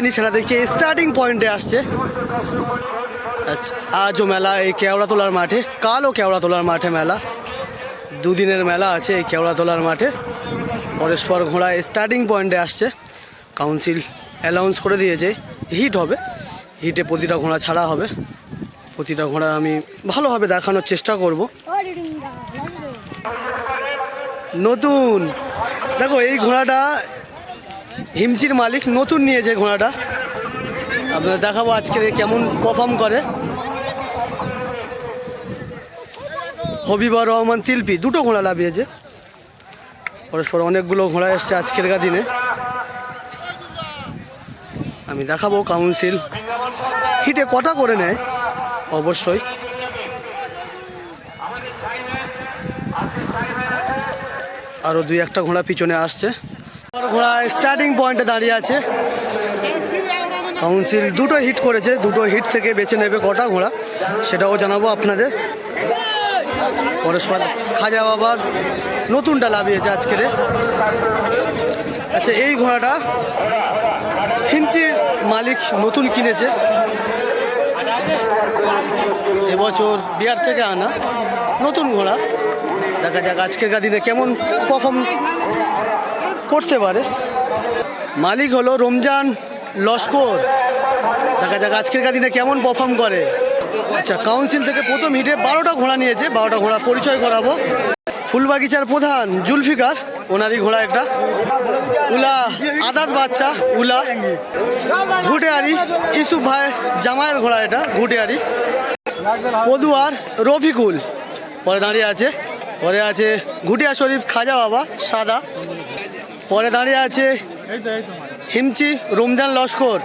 দেখিনি সেটা দেখিয়ে স্টার্টিং পয়েন্টে আসছে। আচ্ছা আজও মেলা এই কেওড়াতলার মাঠে কালও কেওড়াতলার মাঠে মেলা। দুদিনের মেলা আছে এই কেওড়াতলার মাঠে। পরস্পর ঘোড়া স্টার্টিং পয়েন্টে আসছে। কাউন্সিল অ্যালাউন্স করে দিয়েছে হিট হবে। হিটে প্রতিটা ঘোড়া ছাড়া হবে। প্রতিটা ঘোড়া আমি ভালোভাবে দেখানোর চেষ্টা করব। নতুন। দেখো এই ঘোড়াটা হিমচির মালিক নতুন নিয়েছে ঘোড়াটা। আপনাদের দেখাবো আজকের এ কেমন পারফর্ম করে। হবিবর রহমান তিলপি, দুটো ঘোড়া লাভিয়েছে। পরস্পর অনেকগুলো ঘোড়া এসছে আজকেরকার দিনে। আমি দেখাবো কাউন্সিল হিটে কটা করে নেয়? অবশ্যই। আরও দুই একটা ঘোড়া পিছনে আসছে। ঘোড়া স্টার্টিং পয়েন্টে দাঁড়িয়ে আছে। কাউন্সিল দুটো হিট করেছে, দুটো হিট থেকে বেছে নেবে কটা ঘোড়া, সেটাও জানাব আপনাদের। পরস্পর খাজা বাবার নতুনটা লাভিয়েছে আজকের আচ্ছা এই ঘোড়াটা হিমচির মালিক নতুন কিনেছে। এবছর বিহার থেকে আনা নতুন ঘোড়া। দেখা যাক আজকের দিনে কেমন পারফর্ম করতে পারে। মালিক হলো রমজান লস্কর দেখা যাক আজকের দিনে কেমন পারফর্ম করে। আচ্ছা কাউন্সিল থেকে প্রথম হিটে বারোটা ঘোড়া নিয়েছে, বারোটা ঘোড়া পরিচয় করাবো। ফুলবাগিচার প্রধান জুলফিকার, ওনারই ঘোড়া একটা। উলা আদাত বাচ্চা, উলা। ঘুটেয়ারি ইসুফ ভাই জামাইয়ের ঘোড়া এটা, ঘুটেয়ারি। পদুয়ার রফিকুল। পরে দাঁড়িয়ে আছে, পরে আছে ঘুটিয়া শরীফ খাজা বাবা, সাদা। পরে দাঁড়িয়ে আছে হিমচি, রমজান লস্কর।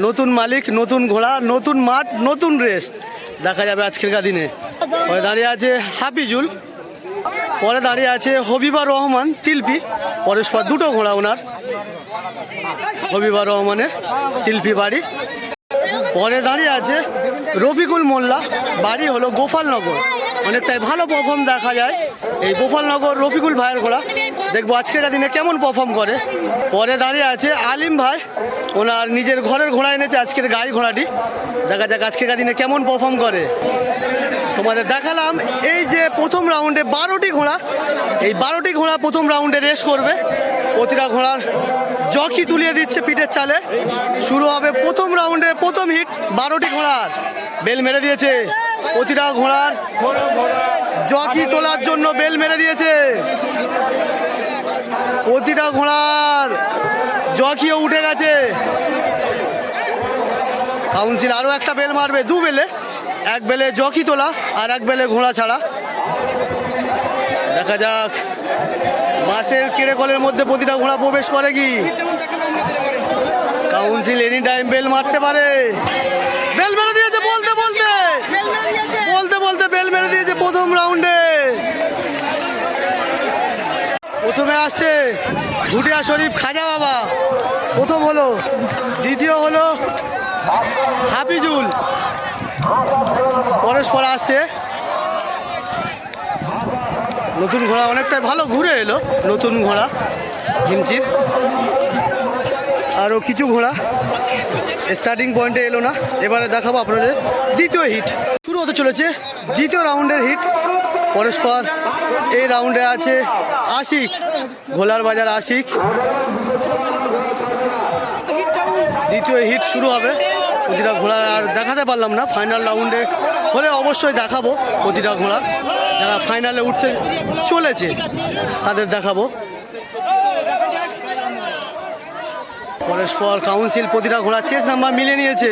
নতুন মালিক, নতুন ঘোড়া, নতুন মাঠ, নতুন রেস। দেখা যাবে আজকেরকার দিনে। পরে দাঁড়িয়ে আছে হাফিজুল। পরে দাঁড়িয়ে আছে হবিবা রহমান, তিলপি। পরস্পর দুটো ঘোড়া ওনার। হবিবা রহমানের তিলপি বাড়ি। পরে দাঁড়িয়ে আছে রফিকুল মোল্লা। বাড়ি হলো গোপালনগর। অনেকটাই ভালো পারফর্ম দেখা যায়। এই গোপালনগর রফিকুল ভাইয়ের ঘোড়া। দেখব আজকের দিনে কেমন পারফর্ম করে। পরে দাঁড়িয়ে আছে আলিম ভাই, ওনার নিজের ঘরের ঘোড়া এনেছে আজকের গাই ঘোড়াটি। দেখা যাক আজকের দিনে কেমন পারফর্ম করে। তোমাদের দেখালাম, এই যে প্রথম রাউন্ডে বারোটি ঘোড়া, এই বারোটি ঘোড়া প্রথম রাউন্ডে রেস করবে। প্রতিটা ঘোড়ার জকি তুলিয়ে দিচ্ছে পিঠের চালে। শুরু হবে প্রথম রাউন্ডে প্রথম হিট বারোটি ঘোড়ার। বেল মেরে দিয়েছে। প্রতিটা ঘোড়ার জকি তোলার জন্য বেল মেরে দিয়েছে। প্রতিটা ঘোড়ার জকিও উঠে গেছে। কাউন্সিল আরও একটা বেল মারবে, দু বেলে। এক বেলে জকি তোলা আর এক বেলে ঘোড়া ছাড়া। দেখা যাক বাসের কেড়ে কলের মধ্যে প্রতিটা ঘোড়া প্রবেশ করে কি? কাউন্সিল এনি টাইম বেল মারতে পারে। বেল মেরে দিয়েছে, বলতে বলতে। বলতে বলতে বেল মেরে দিয়েছে প্রথম রাউন্ডে। প্রথমে আসছে ভুটিয়া শরীফ খাজা বাবা। প্রথম হলো, দ্বিতীয় হলো হাফিজুল। পরস্পর আসছে। নতুন ঘোড়া অনেকটাই ভালো ঘুরে এলো, নতুন ঘোড়া হিমচির আরও কিছু ঘোড়া। স্টার্টিং পয়েন্টে এলো না। এবারে দেখাবো আপনাদের দ্বিতীয় হিট। শুরু হতে চলেছে দ্বিতীয় রাউন্ডের হিট। পরস্পর এই রাউন্ডে আছে আশিক ঘোলার বাজার আশিক। দ্বিতীয় হিট শুরু হবে। প্রতিটা ঘোড়া আর দেখাতে পারলাম না ফাইনাল রাউন্ডে হলে অবশ্যই দেখাবো প্রতিটা ঘোড়া। যারা ফাইনালে উঠতে চলেছে, তাদের দেখাবো। পরস্পর কাউন্সিল প্রতিটা ঘোড়ার চেস নাম্বার মিলে নিয়েছে।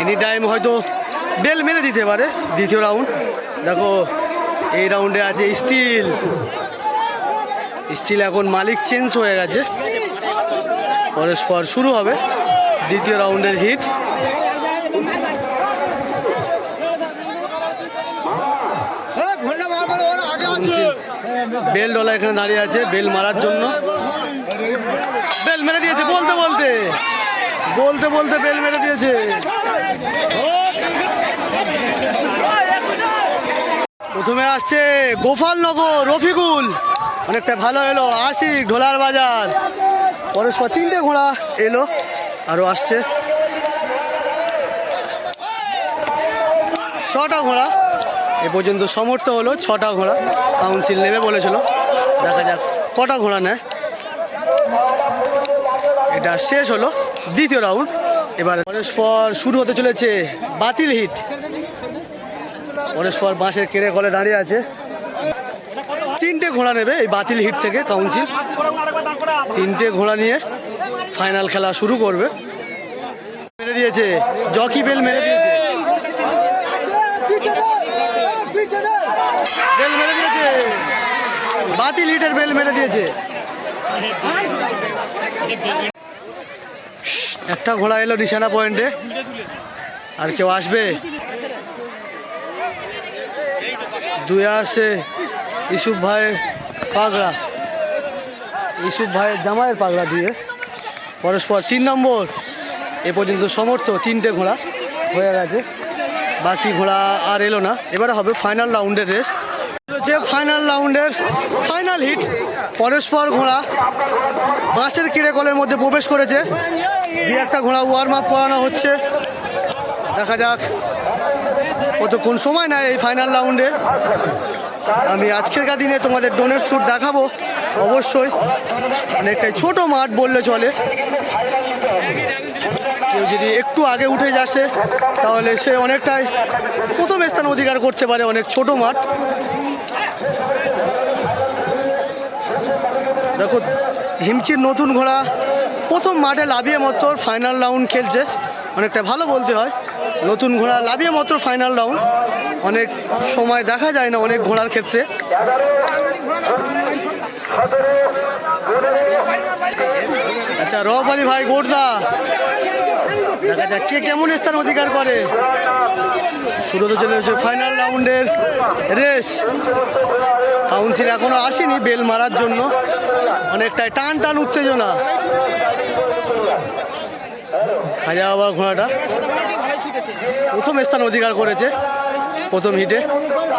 এনি টাইম হয়তো বেল মেরে দিতে পারে দ্বিতীয় রাউন্ড দেখো এই রাউন্ডে আছে স্টিল স্টিল এখন মালিক চেঞ্জ হয়ে গেছে। পরস্পর শুরু হবে দ্বিতীয় রাউন্ডের হিট বেল ডলা এখানে দাঁড়িয়ে আছে বেল মারার জন্য। বেল মেরে দিয়েছে বলতে বলতে। বলতে বলতে বেল মেরে দিয়েছে। প্রথমে আসছে গোপালনগর, রফিকুল। অনেকটা ভালো এলো আশিক ঢোলার বাজার। পরস্পর তিনটে ঘোড়া এলো আরও আসছে। ছটা ঘোড়া। এ পর্যন্ত সমর্থ হলো, ছটা ঘোড়া কাউন্সিল নেবে বলেছিল। দেখা যাক, কটা ঘোড়া নেয়। এটা শেষ হলো, দ্বিতীয় রাউন্ড। এবার পরস্পর শুরু হতে চলেছে বাতিল হিট। পরস্পর বাঁশের কেড়ে কলে দাঁড়িয়ে আছে। তিনটে ঘোড়া নেবে এই বাতিল হিট থেকে কাউন্সিল। তিনটে ঘোড়া নিয়ে ফাইনাল খেলা শুরু করবে। মেরে দিয়েছে। জকি বেল মেরে দিয়েছে। বেল মেরে দিয়েছে। বাতিল হিটের বেল মেরে দিয়েছে। একটা ঘোড়া এলো নিশানা পয়েন্টে। আর কেউ আসবে? দুয়ে আসছে ইসুফ ভাইয়ের পাগড়া ইসুফ ভাইয়ের জামাইয়ের পাগড়া দিয়ে পরস্পর তিন নম্বর। এ পর্যন্ত সমর্থ তিনটে ঘোড়া হয়ে গেছে। বাকি ঘোড়া আর এলো না। এবারে হবে ফাইনাল রাউন্ডের রেস হচ্ছে ফাইনাল রাউন্ডের ফাইনাল হিট পরস্পর ঘোড়া বাঁশের কিড়ে কলের মধ্যে প্রবেশ করেছে। দু একটা ঘোড়া ওয়ার্ম আপ করানো হচ্ছে। দেখা যাক। কতক্ষণ সময় নেয় এই ফাইনাল রাউন্ডে আমি আজকেরকার দিনে তোমাদের ডোনের শ্যুট দেখাবো, অবশ্যই। অনেকটাই ছোট মাঠ বললে চলে। কেউ যদি একটু আগে উঠে যাচ্ছে তাহলে সে অনেকটাই প্রথম স্থান অধিকার করতে পারে অনেক ছোট মাঠ। দেখো, হিমচির নতুন ঘোড়া প্রথম মাঠে লাভিয়ে মতো ফাইনাল রাউন্ড খেলছে। অনেকটা ভালো বলতে হয়। নতুন ঘোড়া লাভিয়ে মাত্র ফাইনাল রাউন্ড অনেক সময় দেখা যায় না অনেক ঘোড়ার ক্ষেত্রে। আচ্ছা রব আলী ভাই গোড়দা দেখা যাক কে কেমন স্থান অধিকার করে। শুরু তো চলে ফাইনাল রাউন্ডের রেস কাউন্সিল এখনও আসেনি বেল মারার জন্য। অনেকটাই টান টান উত্তেজনা। খাজা বাবার ঘোড়াটা। প্রথম স্থান অধিকার করেছে, প্রথম হিটে।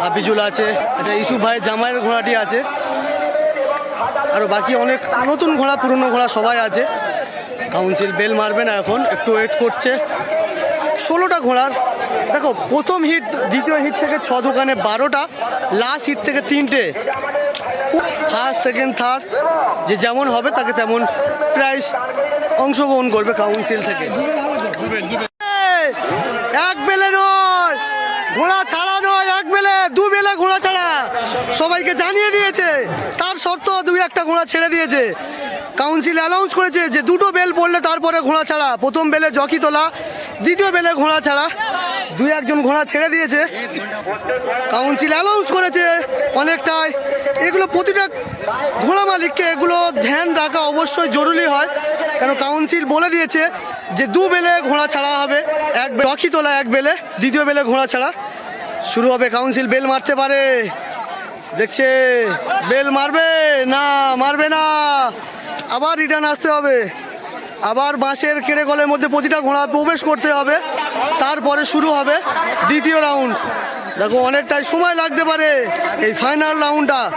হাফিজুল আছে আচ্ছা ইসুফ ভাইয়ের জামাইয়ের ঘোড়াটি আছে। আর বাকি অনেক নতুন ঘোড়া, পুরনো ঘোড়া সবাই আছে। কাউন্সিল বেল মারবে না এখন, একটু ওয়েট করছে। ষোলোটা ঘোড়ার, দেখো, প্রথম হিট, দ্বিতীয় হিট থেকে ছ দোকানে বারোটা লাস্ট হিট থেকে তিনটে। ফার্স্ট সেকেন্ড থার্ড যে যেমন হবে তাকে তেমন প্রাইস অংশগ্রহণ করবে কাউন্সিল থেকে। এক বেলে নয়, ঘোড়া ছাড়া নয়, এক বেলে, দু বেলে ঘোড়া ছাড়া। সবাইকে জানিয়ে দিয়েছে, তার শর্ত দুই একটা ঘোড়া ছেড়ে দিয়েছে। কাউন্সিল অ্যানাউন্স করেছে যে দুটো বেল পড়লে তারপরে ঘোড়া ছাড়া। প্রথম বেলে জকি তোলা, দ্বিতীয় বেলে ঘোড়া ছাড়া। দুই একজন ঘোড়া ছেড়ে দিয়েছে। কাউন্সিল অ্যানাউন্স করেছে অনেকটাই। এগুলো প্রতিটা ঘোড়া মালিককে এগুলো ধ্যান রাখা অবশ্যই জরুরি হয়। কেন কাউন্সিল বলে দিয়েছে যে দু বেলে ঘোড়া ছাড়া হবে। এক রকি তোলা এক বেলে, দ্বিতীয় বেলে ঘোড়া ছাড়া। শুরু হবে কাউন্সিল, বেল মারতে পারে। দেখছে, বেল মারবে, না মারবে না। আবার রিটার্ন আসতে হবে। আবার বাঁশের কেড়ে কলের মধ্যে প্রতিটা ঘোড়া প্রবেশ করতে হবে। তারপরে শুরু হবে দ্বিতীয় রাউন্ড। দেখো, অনেকটাই সময় লাগতে পারে এই ফাইনাল রাউন্ডটা।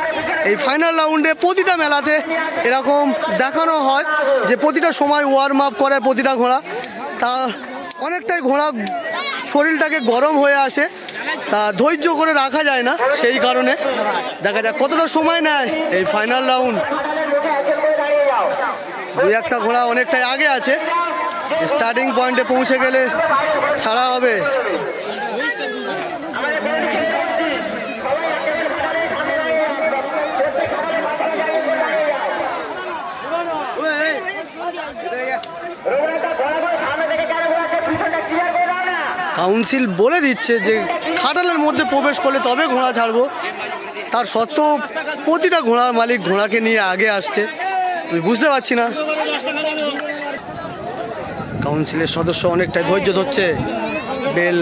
এই ফাইনাল রাউন্ডে প্রতিটা মেলাতে এরকম দেখানো হয় যে প্রতিটা সময় ওয়ার্ম আপ করে প্রতিটা ঘোড়া। তা অনেকটাই ঘোড়া শরীরটাকে গরম হয়ে আসে, তা ধৈর্য করে রাখা যায় না সেই কারণে। দেখা যাক কতটা সময় নেয় এই ফাইনাল রাউন্ড দুই একটা ঘোড়া অনেকটাই আগে আছে স্টার্টিং পয়েন্টে পৌঁছে গেলে ছাড়া হবে। কাউন্সিল বলে দিচ্ছে যে খাটালের মধ্যে প্রবেশ করলে তবে ঘোড়া ছাড়বো। তার সত্ত্বেও প্রতিটা ঘোড়ার মালিক ঘোড়াকে নিয়ে আগে আসছে। আমি বুঝতে পারছি না। কাউন্সিলের সদস্য অনেকটাই ধৈর্য ধরছে। বেল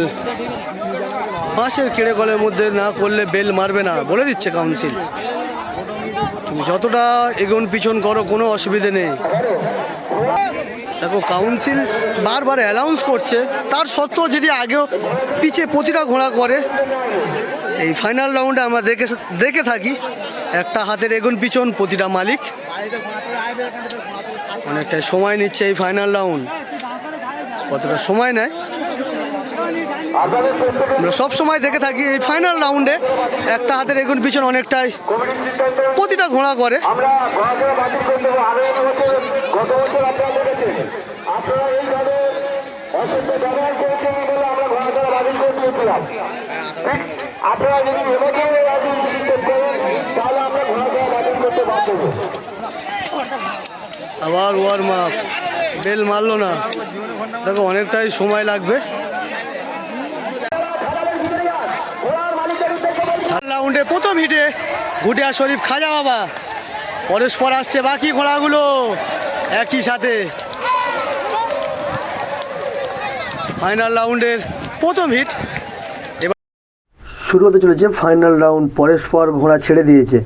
পাশের কেড়ে কলের মধ্যে না করলে বেল মারবে না, বলে দিচ্ছে কাউন্সিল তুমি যতটা এগোন পিছন করো, কোনো অসুবিধে নেই। দেখো কাউন্সিল বারবার অ্যালাউন্স করছে, তার সত্ত্বেও যদি আগেও পিছিয়ে প্রতিটা ঘোড়া করে, এই ফাইনাল রাউন্ডে আমরা দেখে দেখে থাকি, একটা হাতের এগুন পিছন, প্রতিটা মালিক। অনেকটাই সময় নিচ্ছে এই ফাইনাল রাউন্ড কতটা সময় নেয়? আমরা সব সময় দেখে থাকি এই ফাইনাল রাউন্ডে একটা হাতের এগুন পিছন অনেকটাই প্রতিটা ঘোড়া করে আপনারা যদি এবছর তাহলে আমরা বাতিল করতে বাধ্য আবার ওয়ার্ম আপ বেল মারলো না। দেখো অনেকটাই সময় লাগবে। রাউন্ডে প্রথম হিটে ঘুটিয়া শরীফ খাজা বাবা। পরস্পর আসছে বাকি ঘোড়াগুলো একই সাথে। ফাইনাল রাউন্ডের প্রথম হিট। শুরু হতে চলেছে ফাইনাল রাউন্ড পরস্পর ঘোড়া ছেড়ে দিয়েছে।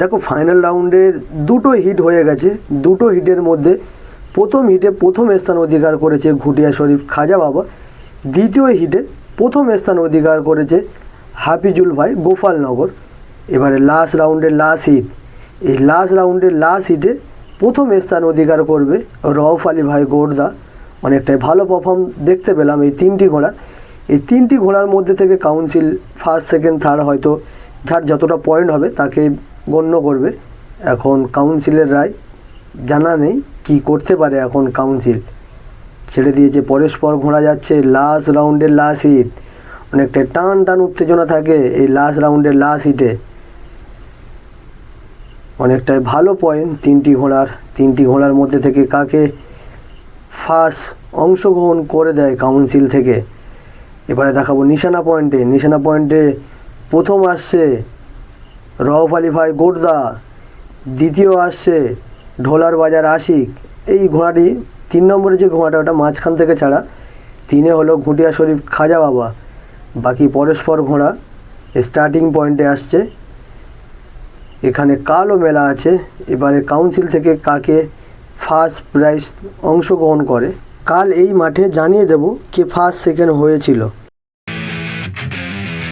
দেখো ফাইনাল রাউন্ডের দুটো হিট হয়ে গেছে, দুটো হিটের মধ্যে প্রথম হিটে প্রথম স্থান অধিকার করেছে ঘুটিয়া শরীফ খাজা বাবা। দ্বিতীয় হিটে প্রথম স্থান অধিকার করেছে হাফিজুল ভাই গোপালনগর। এবারে লাস্ট রাউন্ডের লাস্ট হিট এই লাস্ট রাউন্ডের লাস্ট হিটে প্রথম স্থান অধিকার করবে রউফ আলী ভাই গোর্দা। অনেকটাই ভালো পারফর্ম দেখতে পেলাম এই তিনটি ঘোড়া এই তিনটি ঘোড়ার মধ্যে থেকে কাউন্সিল ফার্স্ট সেকেন্ড থার্ড হয়তো যার যতটা পয়েন্ট হবে তাকে গণ্য করবে। এখন কাউন্সিলের রায় জানা নেই কি করতে পারে এখন কাউন্সিল ছেড়ে দিয়েছে পরস্পর ঘোড়া যাচ্ছে লাস্ট রাউন্ডের লাস্ট হিট অনেকটা টান টান উত্তেজনা থাকে এই লাস্ট রাউন্ডের লাস্ট হিটে অনেকটাই ভালো পয়েন্ট তিনটি ঘোড়ার তিনটি ঘোড়ার মধ্যে থেকে কাকে ফার্স্ট অংশগ্রহণ করে দেয় কাউন্সিল থেকে। এবারে দেখাবো নিশানা পয়েন্টে নিশানা পয়েন্টে প্রথম আসছে রওফ আলী ভাই গোর্দা, দ্বিতীয় আসছে ঢোলার বাজার আশিক। এই ঘোড়াটি, তিন নম্বরে যে ঘোড়াটা, ওটা মাঝখান থেকে ছাড়া। তিনে হলো ঘুটিয়া শরীফ খাজা বাবা। বাকি পরস্পর ঘোড়া স্টার্টিং পয়েন্টে আসছে। এখানে কালো মেলা আছে। এবারে কাউন্সিল থেকে কাকে ফার্স্ট প্রাইজ অংশগ্রহণ করে। কাল এই মাঠে জানিয়ে দেব কে ফার্স্ট সেকেন্ড হয়েছিল।